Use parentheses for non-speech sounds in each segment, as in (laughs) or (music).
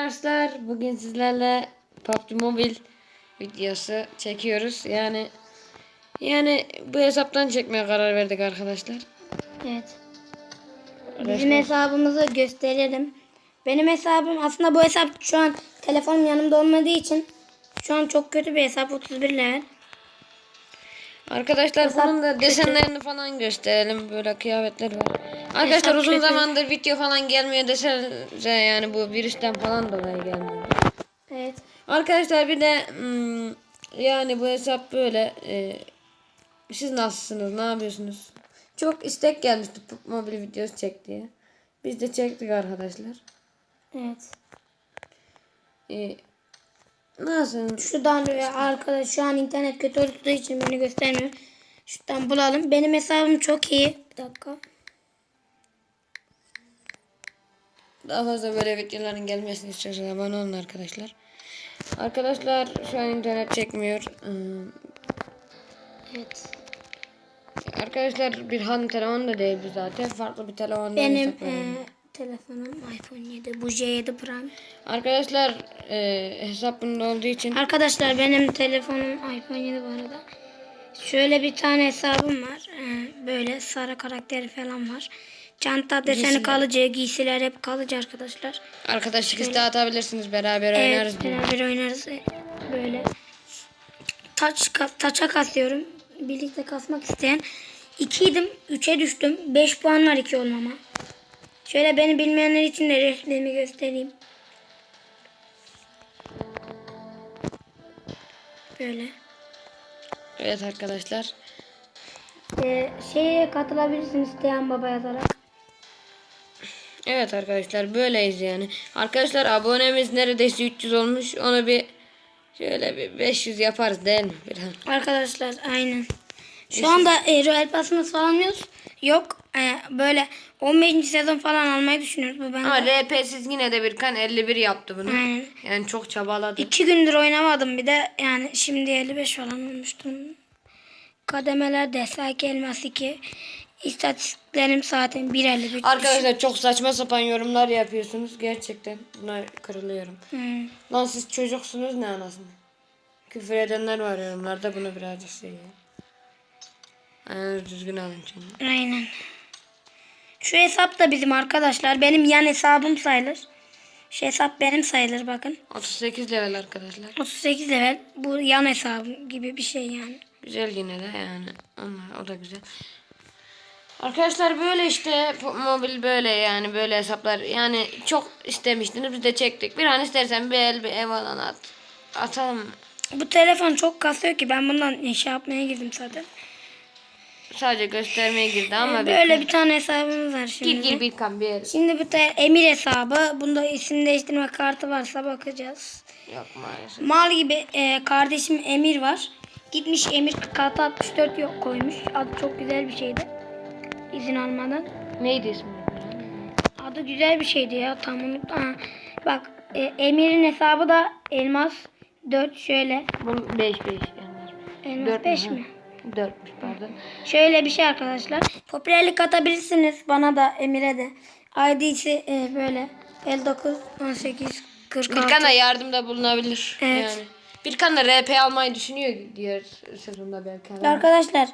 Arkadaşlar bugün sizlerle PUBG Mobile videosu çekiyoruz. Yani yani bu hesaptan çekmeye karar verdik arkadaşlar. Evet. Bizim hesabımızı gösterelim. Benim hesabım aslında bu hesap şu an telefonum yanımda olmadığı için şu an çok kötü bir hesap 31 level. Arkadaşlar Hesap bunun da desenlerini falan gösterelim. Böyle kıyafetler var. Arkadaşlar uzun zamandır video falan gelmiyor desenize yani bu virüsten falan dolayı gelmiyor. Evet. Arkadaşlar bir de hmm, yani bu hesap böyle e, siz nasılsınız ne yapıyorsunuz? Çok istek gelmişti PUBG Mobile videosu çek diye. Biz de çektik arkadaşlar. Evet. E, nasıl? Şuradan arkadaş şu an internet kötü olduğu için beni göstermiyor. Şuradan bulalım. Benim hesabım çok iyi. Bir dakika. Daha fazla böyle videoların gelmesini istiyorsanız abone olun arkadaşlar. Arkadaşlar şu an internet çekmiyor. Hmm, Evet. Arkadaşlar bir han telefon da değil bu zaten. Farklı bir telefondan Benim e, telefonum iPhone 7. Bu J7 Prime. Arkadaşlar e, hesap bunda olduğu için Arkadaşlar benim telefonum iPhone 7 bu arada. Şöyle bir tane hesabım var. Ee, böyle sarı karakteri falan var. Çanta deseni Giysiler. kalıcı, giysiler hep kalıcı arkadaşlar. arkadaşlık isteği atabilirsiniz. Beraber oynarız. Evet, beraber oynarız. Ee, Böyle taç taça kasıyorum. Birlikte kasmak isteyen. 2'ydim, 3'e düştüm. 5 puan var 2 olmama. Şöyle beni bilmeyenler için de resmimi göstereyim. Böyle. Evet arkadaşlar. Ee, şeye katılabilirsiniz isteyen baba yazarak. Evet arkadaşlar böyleyiz yani. Arkadaşlar abonemiz neredeyse 300 olmuş. Onu bir şöyle bir 500 yaparız değil mi? Bir Arkadaşlar aynen. Şu anda e, Royal Pass'ımız falan yok. E, böyle 15. sezon falan almayı düşünüyoruz. Bu ben Ama RP'siz yine de bir kan 51 yaptı bunu. Aynen. Yani çok çabaladı. İki gündür oynamadım bir de yani şimdi 55 falan olmuştum. Kademeler de Saki Elmas 2. İstatistiklerim zaten 1.51. Arkadaşlar çok saçma sapan yorumlar yapıyorsunuz. Gerçekten buna kırılıyorum. Hmm. Lan siz çocuksunuz ne anasını? Küfür edenler var yorumlarda bunu birazcık ya. Aynen düzgün alın şimdi. Aynen. Şu hesap da bizim arkadaşlar. Benim yan hesabım sayılır. Şu hesap benim sayılır bakın. 38 level arkadaşlar. 38 level. Bu yan hesabım gibi bir şey yani. Güzel yine de yani. Onlar, o da güzel. Arkadaşlar böyle işte mobil böyle yani böyle hesaplar yani çok istemiştiniz biz de çektik. Bir an istersen bir el bir ev alan at. Atalım. Bu telefon çok kasıyor ki ben bundan şey yapmaya girdim zaten. Sadece göstermeye girdi ama bir Böyle bir tane hesabımız var şimdi. gir gir bir kan bir. Şimdi bu da Emir hesabı. Bunda isim değiştirme kartı varsa bakacağız. Yok maalesef. Mal gibi e, kardeşim Emir var. Gitmiş Emir 46 64 yok koymuş. Adı çok güzel bir şeydi. İzin almadan. Neydi ismi? Adı güzel bir şeydi ya tam unuttum. Ha, Bak e, Emir'in hesabı da Elmas 4 şöyle. Bu 5 5 yani. Elmas Dört 5 mü? mi? 4'müş pardon. Şöyle bir şey arkadaşlar. Popülerlik atabilirsiniz bana da Emir'e de. ID'si e, böyle 59 18 46. Birkan da yardımda bulunabilir. Evet. Yani. Birkan da RP almayı düşünüyor diğer sezonda belki. Arkadaşlar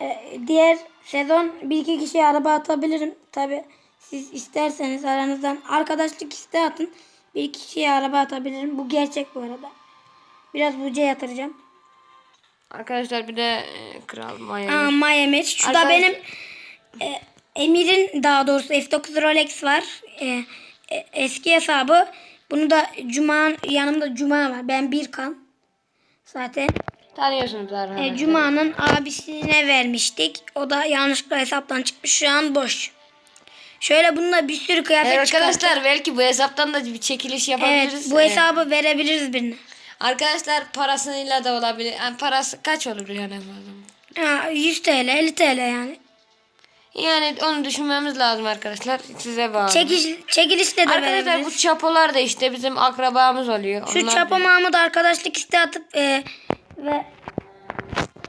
e, diğer sezon bir iki kişiye araba atabilirim. Tabi siz isterseniz aranızdan arkadaşlık iste atın. Bir kişiye araba atabilirim. Bu gerçek bu arada. Biraz buca yatıracağım. Arkadaşlar bir de e, Kral Maya. Aa, My Emir. Şu da Arkadaş- benim e, Emir'in daha doğrusu F9 Rolex var. E, e, eski hesabı. Bunu da Cuma yanımda Cuma var. Ben bir kan. Zaten. Tanıyorsunuz arkadaşlar. E, Cuma'nın abisine vermiştik. O da yanlışlıkla hesaptan çıkmış. Şu an boş. Şöyle bununla bir sürü kıyafet Evet çıkarttık. arkadaşlar belki bu hesaptan da bir çekiliş Evet yapabiliriz. bu Ee, hesabı verebiliriz birine. Arkadaşlar parasıyla da olabilir. Yani parası kaç olur yani? Ha, 100 TL 50 TL yani. Yani onu düşünmemiz lazım arkadaşlar. Size bağlı. Çekiş, çekilişle de arkadaşlar verebiliriz. bu çapolar da işte bizim akrabamız oluyor. Şu Onlar- Çapa Mahmut arkadaşlık iste atıp e, ve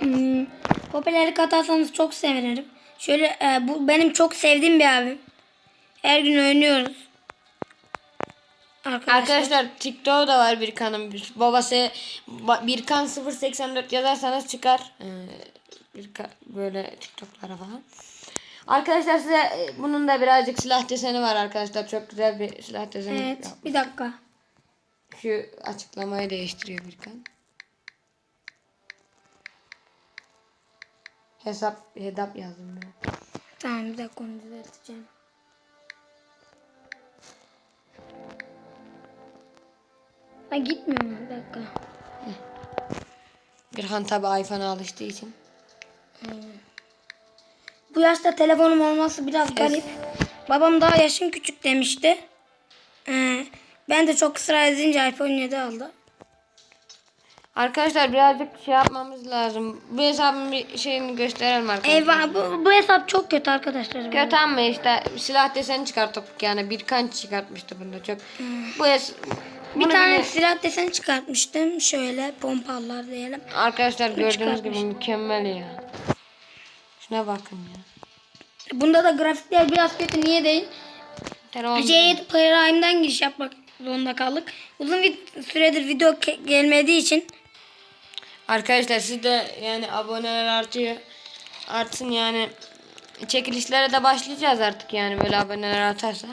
hmm, popülerlik atarsanız çok sevinirim. Şöyle e, bu benim çok sevdiğim bir abim. Her gün oynuyoruz. Arkadaşlar. Arkadaşlar TikTok'u da var Birkan'ın. Babası ba- Birkan 084 yazarsanız çıkar. Ee, Birkan böyle TikTok'lara falan. Arkadaşlar size e, bunun da birazcık silah deseni var arkadaşlar. Çok güzel bir silah deseni. Evet. yapmış. Bir dakika. Şu açıklamayı değiştiriyor Birkan. Hesap hesap yazdım ben. Tamam bir dakika onu düzelteceğim. Ha gitmiyor mu? Bir dakika. Birkan tabi iPhone'a alıştığı için. Bu yaşta telefonum olması biraz garip. Babam daha yaşım küçük demişti. Ee, ben de çok ısrar edince iPhone 7 aldı. Arkadaşlar birazcık şey yapmamız lazım. Bu hesabın bir şeyini gösterelim arkadaşlar. Eyvah bu, bu hesap çok kötü arkadaşlar. Kötü ama işte silah deseni çıkarttık yani birkaç çıkartmıştı bunda çok. Bu es Bir bunu tane bile- silah desen çıkartmıştım. Şöyle pompalılar diyelim. arkadaşlar gördüğünüz gibi mükemmel ya. Şuna bakın ya. Bunda da grafikler biraz kötü. Niye değil? Telefon C7 Prime'den giriş yapmak zorunda kaldık. Uzun bir süredir video ke- gelmediği için Arkadaşlar siz de yani aboneler artıyor. Artsın yani. Çekilişlere de başlayacağız artık yani böyle aboneler artarsa.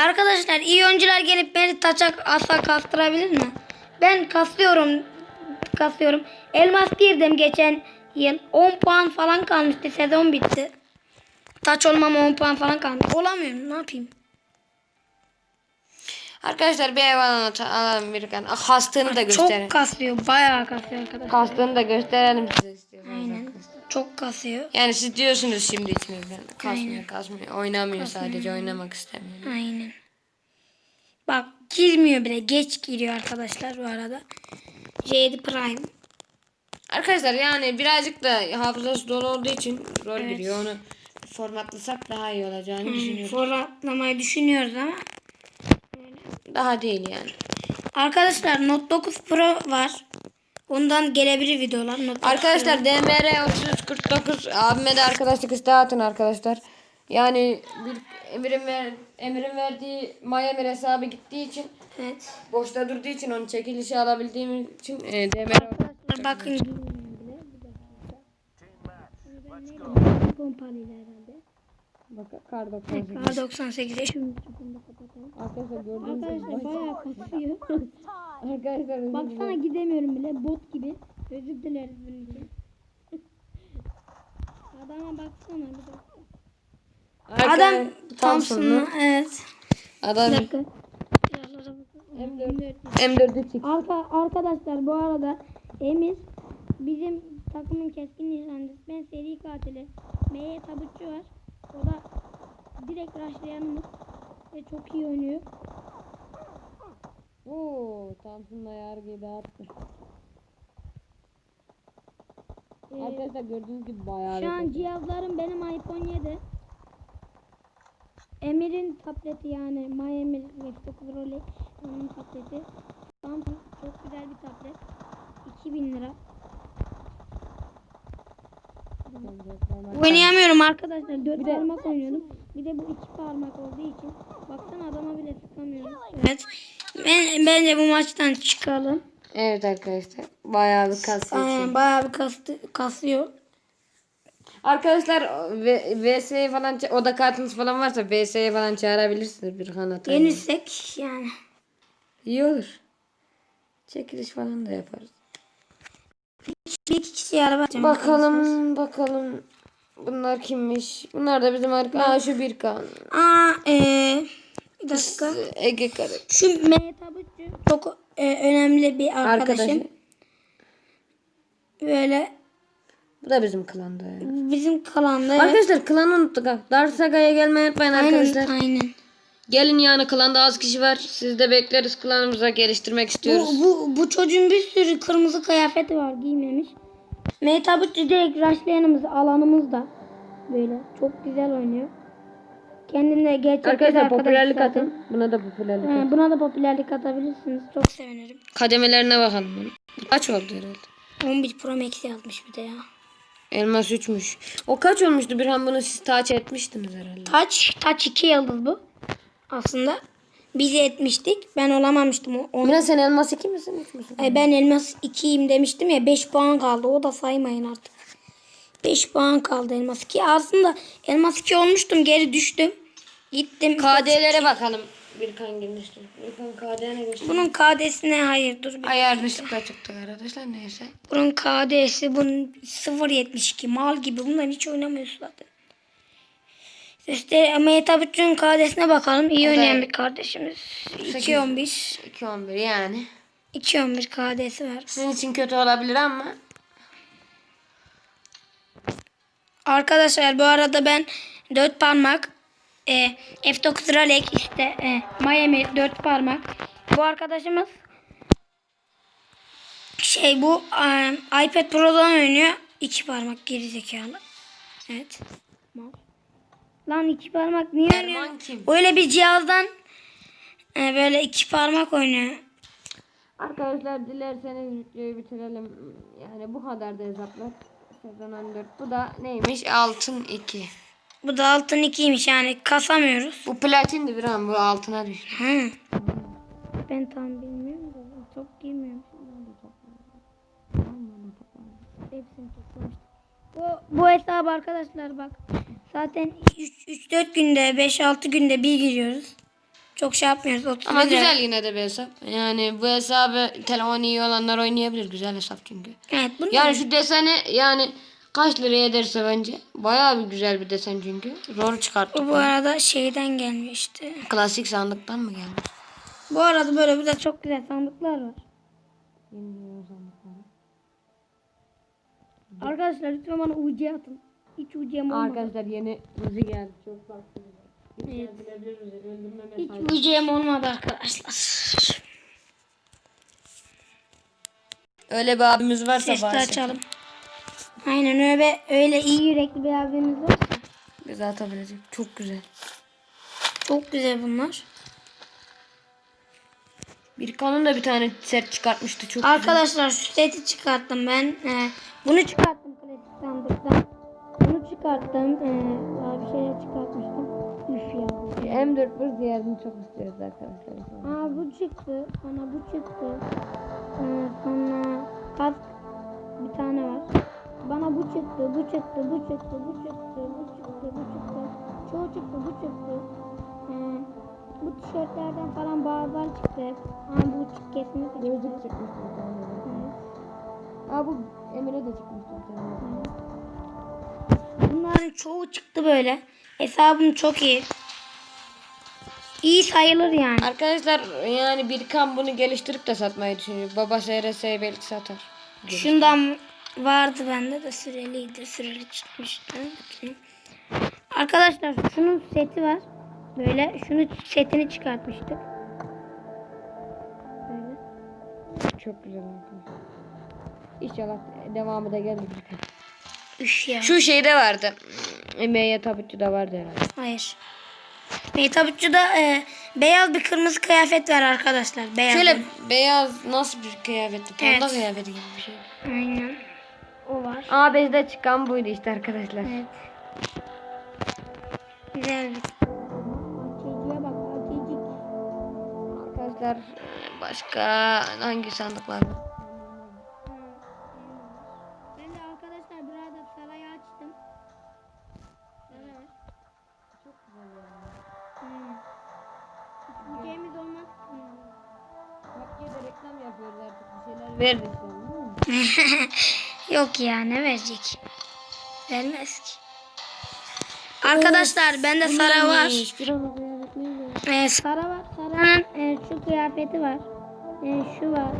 Arkadaşlar iyi oyuncular gelip beni taçak asa kastırabilir mi? Ben kaslıyorum. Kaslıyorum. Elmas girdim geçen yıl. 10 puan falan kalmıştı. Sezon bitti. Taç olmama 10 puan falan kalmış. Olamıyorum. Ne yapayım? Arkadaşlar bir ev alalım, alalım bir kan. Ah, Kastığını da gösterelim. Çok kasıyor. Bayağı kasıyor arkadaşlar. Kastığını da gösterelim size istiyorsanız. Aynen. Çok kasıyor. Yani siz diyorsunuz şimdi içinizden. Kasmıyor kasmıyor. Oynamıyor sadece oynamak istemiyor. Aynen. Bak girmiyor bile. Geç giriyor arkadaşlar bu arada. J7 Prime. Arkadaşlar yani birazcık da hafızası dolu olduğu için rol giriyor. Onu formatlasak daha iyi olacağını düşünüyorum. Formatlamayı düşünüyoruz ama. Daha değil yani. Arkadaşlar Note 9 Pro var. Ondan gelebilir videolar. Note 9 Arkadaşlar DMR 3349 abime de arkadaşlık isteği atın arkadaşlar. Yani bir Emir'in ver, Emir'in verdiği Miami hesabı gittiği için. Evet. boşta durduğu için onu çekilişe alabildiğim için e, DMR Arkadaşlar bakın girmiyor bile. Bir dakika. Ben Pompalıyla. Bak kar 98. K98'e şunu şunu da kapatalım. Arkadaşlar gördüğünüz gibi Arkadaşlar bayağı kasıyor. (laughs) arkadaşlar özür Baksana gidemiyorum bile bot gibi. Özür dileriz bunun için. (laughs) Adama baksana bir dakika. Arkadaşlar, Adam. Thompson'lu evet. Adam Bir dakika. Silahlara bakalım. M4'ü çık. Arka, arkadaşlar bu arada Emir bizim takımın keskin nişancısı. Ben seri katili. M'ye tabutçu var. O da direkt rushlayanımız. Ve çok iyi oynuyor. Oo, Thompson'la yargıyı dağıttı. Arkadaşlar gördüğünüz gibi bayağı Şu an bir cihazlarım benim iPhone 7. Emir'in tableti yani My Emir F9 Rolex onun tableti. Samsung çok güzel bir tablet. 2000 lira. Oynayamıyorum arkadaşlar. Dört parmak oynuyordum. Bir de bu iki parmak olduğu için. Baksana adama bile sıkamıyorum. Evet. Ben, bence bu maçtan çıkalım. Evet arkadaşlar bayağı bir kasıyor. Aynen bayağı bir kastı, kasıyor. Arkadaşlar VS'ye falan oda kartınız falan varsa VS'ye falan çağırabilirsiniz bir kanata. Yenilsek yani. İyi olur. Çekiliş falan da yaparız. Bir iki kişi araba. Bakalım bakalım. Bunlar kimmiş? Bunlar da bizim arka. Aa şu bir kan. Aa eee bir dakika. Ege Karı. Şu Metabutçu çok e, önemli bir arkadaşım. Arkadaşı. Böyle Bu da bizim klanda yani. bizim kalanda. Arkadaşlar klanı unuttuk ha. Dark Saga'ya gelmeyi unutmayın arkadaşlar. Aynen, aynen. Gelin yani klanda az kişi var. Siz de bekleriz klanımıza geliştirmek istiyoruz. Bu, bu, bu çocuğun bir sürü kırmızı kıyafeti var giymemiş. Metabutçu direkt rushlayanımız alanımız da böyle çok güzel oynuyor. Kendine gerçek bir Arkadaşlar arkadaş popülerlik atın. Buna da popülerlik atın. He, buna da popülerlik atabilirsiniz. Çok sevinirim. Kademelerine bakalım. Kaç oldu herhalde? 11 Pro Max yazmış bir de ya. Elmas 3'müş. O kaç olmuştu? Birhan bunu siz taç etmiştiniz herhalde. Taç, taç 2 yıldız bu. Aslında. Biz etmiştik. Ben olamamıştım. O- Onu, Emre sen elmas 2 misin 3 müsün? Ay, ben elmas 2'yim demiştim ya 5 puan kaldı. O da saymayın artık. 5 puan kaldı elmas 2. Aslında elmas 2 olmuştum. Geri düştüm. Gittim. KD'lere bakalım. Bir kan girmişti. Bir kan KD'ne geçti. Bunun KD'sine hayır dur. bir- Ayar dışlıkla çıktı arkadaşlar neyse. Bunun KD'si bunun 0.72 mal gibi. Bundan hiç oynamıyorsun zaten. İşte Metabüt'ün KD'sine bakalım. İyi oynayan bir kardeşimiz. 2.11. 2-11 yani. 2.11 KD'si var. Sizin için kötü olabilir ama. Arkadaşlar bu arada ben 4 parmak e, F9 Raleigh işte e, Miami 4 parmak. Bu arkadaşımız şey bu e, iPad Pro'dan oynuyor. 2 parmak gerizekalı. Evet. Lan 2 parmak niye Erman oynuyor? kim? Öyle bir cihazdan e, böyle 2 parmak oynuyor. Arkadaşlar dilerseniz videoyu bitirelim. Yani bu kadar da hesaplar. Sezon 14. Bu da neymiş? Altın 2. Bu da altın 2'ymiş yani kasamıyoruz. Bu platindi bir an bu altına düştü. Hı. Ben tam bilmiyorum da çok girmiyorum. Hepsini toplamıştım. Bu, bu hesap arkadaşlar bak. Zaten 3-4 günde 5-6 günde bir giriyoruz. Çok şey yapmıyoruz. 30 Ama lira. güzel yine de bir hesap. Yani bu hesabı telefon iyi olanlar oynayabilir. Güzel hesap çünkü. Evet bunu Yani şu deseni yani kaç liraya ederse bence. Bayağı bir güzel bir desen çünkü. Zor çıkarttık. bu, bu arada şeyden gelmiyor işte. Klasik sandıktan mı gelmiş? Bu arada böyle bir de çok güzel sandıklar var. Arkadaşlar lütfen bana UC atın. Hiç UC'm olmadı. Arkadaşlar yeni müzik geldi. Çok farklı. Evet. Hiç. UC'm olmadı arkadaşlar. Öyle bir abimiz varsa Sesli bahset. açalım. Aynen öyle öyle iyi yürekli bir abimiz varsa. Bize atabilecek. Çok güzel. Çok güzel bunlar. Bir kanun da bir tane set çıkartmıştı. Çok güzel. Arkadaşlar şu seti çıkarttım ben. Ee, bunu çıkarttım klasik sandıktan. Çıkarttım. Ee, daha bir şeyler çıkartmıştım. Üf ya. M4 Burs diğerini çok istiyoruz arkadaşlar. Aa bu çıktı. Sonra bu çıktı. Ee, sonra kask bir tane var. Bana bu çıktı, bu çıktı, bu çıktı, bu çıktı, bu çıktı, bu çıktı. Çoğu çıktı, bu çıktı. Ee, bu tişörtlerden falan bazılar çıktı. Ama bu çık kesinlikle Gözlük çıkmıştı. Evet. Aa bu Emre de çıkmıştı tane. Bunların çoğu çıktı böyle. Hesabım çok iyi. İyi sayılır yani. Arkadaşlar yani bir kan bunu geliştirip de satmayı düşünüyor. Baba SRS'yi belki satar. Şundan vardı bende de süreliydi. Süreli çıkmıştı. Arkadaşlar şunun seti var. Böyle şunu setini çıkartmıştık. Böyle. Çok güzel arkadaşlar. İnşallah devamı da gelir. Üş ya. Şu şeyde vardı. Emeğe tabutçu da vardı herhalde. Hayır. Meytabutçu'da e, beyaz bir kırmızı kıyafet var arkadaşlar. Beyaz. Şöyle beyaz nasıl bir kıyafetti? Panda Evet. kıyafeti gibi bir şey. Aynen. O var. Aa bezde çıkan buydu işte arkadaşlar. Evet. Güzel bir. Arkadaşlar başka hangi sandıklar var? Sen (laughs) Yok ya ne verecek? Vermez ki. Arkadaşlar bende Sara var. Ee, Sara var. Sara'nın e, şu kıyafeti var. E, şu var.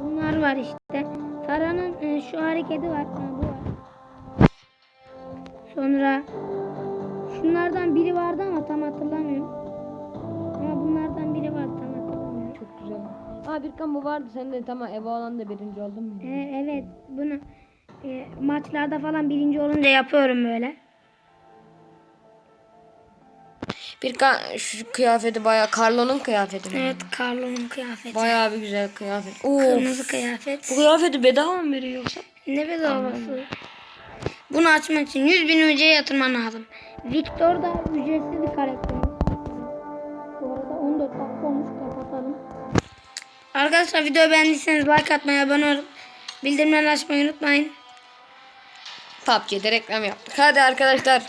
Bunlar var işte. Sara'nın e, şu hareketi var. Ha, bu var. Sonra şunlardan biri vardı ama tam hatırlamıyorum. Ama bunlardan biri var tam hatırlamıyorum. Çok güzel. Aa Birkan bu vardı sen de tamam eve olan da birinci oldun mu? E, evet bunu e, maçlarda falan birinci olunca yapıyorum böyle. Birkan şu kıyafeti bayağı Carlo'nun kıyafeti mi? Evet Carlo'nun kıyafeti. Bayağı bir güzel kıyafet. Oo. Kırmızı kıyafet. Bu kıyafeti bedava mı veriyor yoksa? Ne bedavası? Bunu açmak için 100 bin UC yatırman lazım. Victor da ücretsiz bir karakter. Arkadaşlar videoyu beğendiyseniz like atmayı, abone olup bildirimleri açmayı unutmayın. PUBG'de reklam yaptık. Hadi arkadaşlar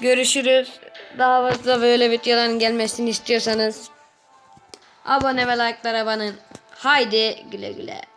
görüşürüz. Daha fazla böyle videoların gelmesini istiyorsanız abone ve like'lara banın. Haydi güle güle.